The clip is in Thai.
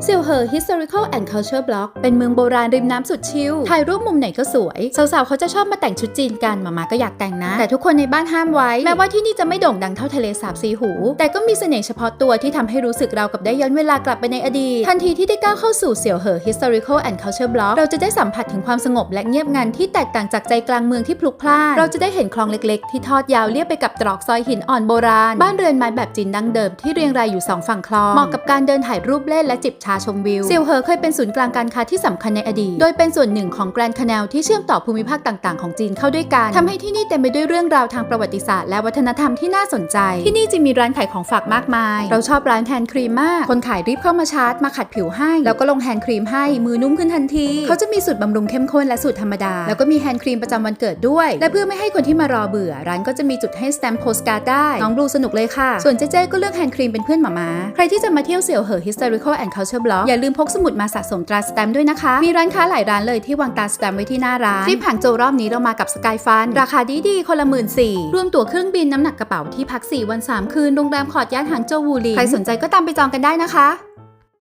เซียวเหอ Historical and Culture Block เป็นเมืองโบราณริมน้ำสุดชิล ถ่ายรูปมุมไหนก็สวย สาวๆ เขาจะชอบมาแต่งชุดจีนกัน มามาก็อยากแต่งนะ แต่ทุกคนในบ้านห้ามไว้ แม้ว่าที่นี่จะไม่โด่งดังเท่าทะเลสาบสีหู แต่ก็มีเสน่ห์เฉพาะตัวที่ทำให้รู้สึกเรากับได้ย้อนเวลากลับไปในอดีต ทันทีที่ได้ก้าวเข้าสู่เซียวเหอ Historical and Culture Block เราจะได้สัมผัสถึงความสงบและเงียบงันที่แตกต่างจากใจกลางเมืองที่พลุกพล่าน เราจะได้เห็นคลองเล็กๆ ที่ทอดยาวเลียบไปกับตรอกซอยหินอ่อนโบราณ บ้านเรือนไม้แบบจีนดั้งเดิมที่เรียงรายอยู่สองฝั่งคลอง เหมาะกับการเดินถ่ายรูปเล่นและจิบชาชมวิวเซียวเหอเคยเป็นศูนย์กลางการค้าที่สำคัญในอดีต โดยเป็นส่วนหนึ่งของแกรนด์คา n นลที่เชื่อมต่อภูมิภาคต่าง ๆ ของจีนเข้าด้วยกันทำให้ที่นี่เต็มไปด้วยเรื่องราวทางประวัติศาสตร์และวัฒนธรรมที่น่าสนใจ ที่นี่จะมีร้านขายของฝากมากมาย เราชอบร้านแฮนด์ครีมมาก คนขายรีบเข้ามาชาร์จมาขัดผิวให้ แล้วก็ลงแฮนด์ครีมให้มือนุ่มขึ้นทันที เขาจะมีสูตรบำรุงเข้มข้นและสูตรธรรมดา แล้วก็มีแฮนด์ครีมประจำวันเกิดด้วย และเพื่อไม่ให้คนที่มารอเบื่อ ร้านก็จะมีจุดให้สแตมป์โพสการ์ดได้น้องบลูสนุกเลยค่ะส่วนเจ๊ก็เลือกแฮนด์ครีมเป็นเพื่อนหมามาใครที่จะมาเที่ยวเสี่ยวเหอ historical and culture block อย่าลืมพกสมุดมาสะสมตราสแตมป์ด้วยนะคะ มีร้านค้าหลายร้านเลยที่วางตราสแตมป์ไว้ที่หน้าร้านทริปหางโจวรอบนี้เรามากับสกายฟันราคาดีดีๆคนละหมื่นสี่รวมตั๋วเครื่องบินน้ำหนักกระเป๋าที่พัก 4 วัน 3 คืนโรงแรมขอดย่านหางโจววูหลีใครสนใจก็ตามไปจองกันได้นะคะ